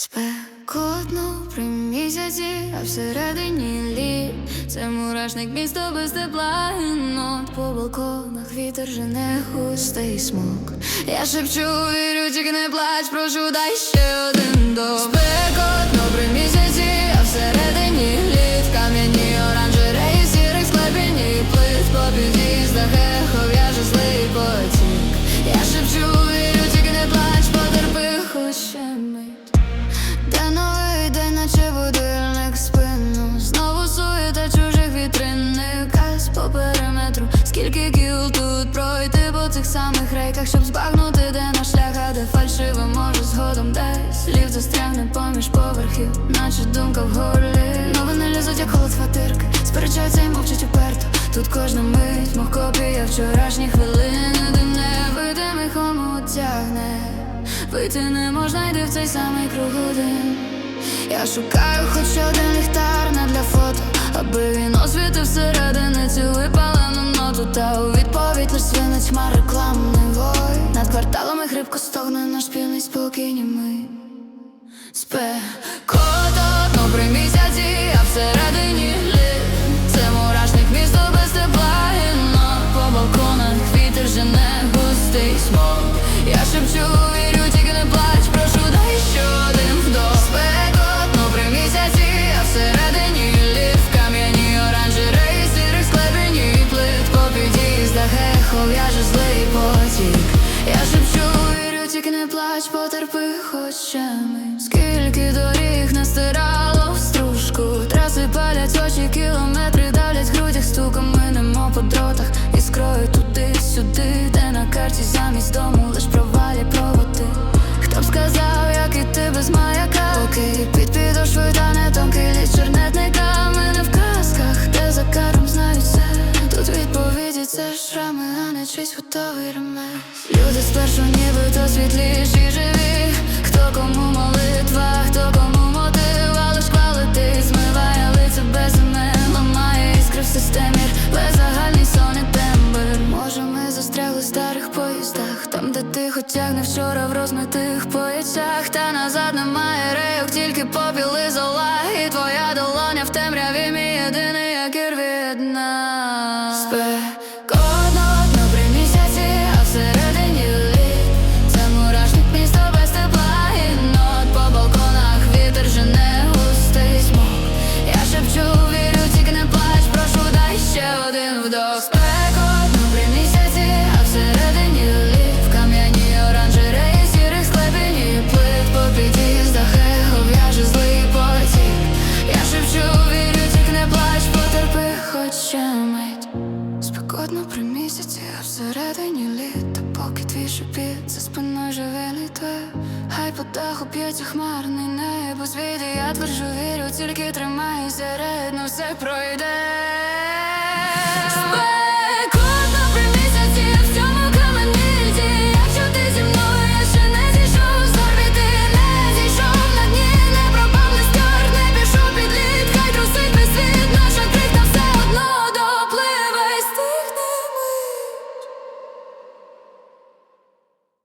Спекотно при місяці, а всередині літ. Це мурашник місто без тепла і нот. По балконах вітер жене густий смок. Я шепчу, вірю, тільки не плач, прошу, дай ще один до Скільки кіл тут пройти по цих самих рейках Щоб збагнути, де наш шлях, а де фальшиво може згодом Десь. Слів застрягне поміж поверхів Наче думка в горлі. Новини лізуть, як холод фатирки Сперечаються і мовчать уперто. Тут кожна мить, мов копія вчорашніх хвилин. Де невидимий хомут тягне Вийти не можна, йди в цей самий круг один. Я шукаю хоч один ліхтар не для фото Аби він освітив всередини цю випалену ноту Та у відповідь лиш свинить хмар рекламний вой. Над кварталами хрипко стогне наш півний спокійні ми Спекота, не плач, потерпи хоч ще Скільки доріг настирало в стружку. Траси палять очі, кілометри давлять грудях стуком. Ми немо по дротах іскрою туди-сюди Де на карті замість дому лиш провалі проводи. Хто б сказав, як іти без маяка? Поки під підошвою та не тонкий ліс чернетника. Ми не в казках, де за каром знають все. Тут відповіді це шрами, а не чийсь готовий ремес. Люди спершу нібито поїздах Там, де тихо тягне вчора в розмитих поясах Та назад немає рейок, тільки попіли зола. І твоя долоня в темряві, мій єдиний як від нас Спекотно при місяці, а всередині літ Та поки твій шепіт за спиною живе літве Хай по даху п'ється хмарний небо. Звіди, Я тверджу вірю, тільки тримайся рідно, все пройде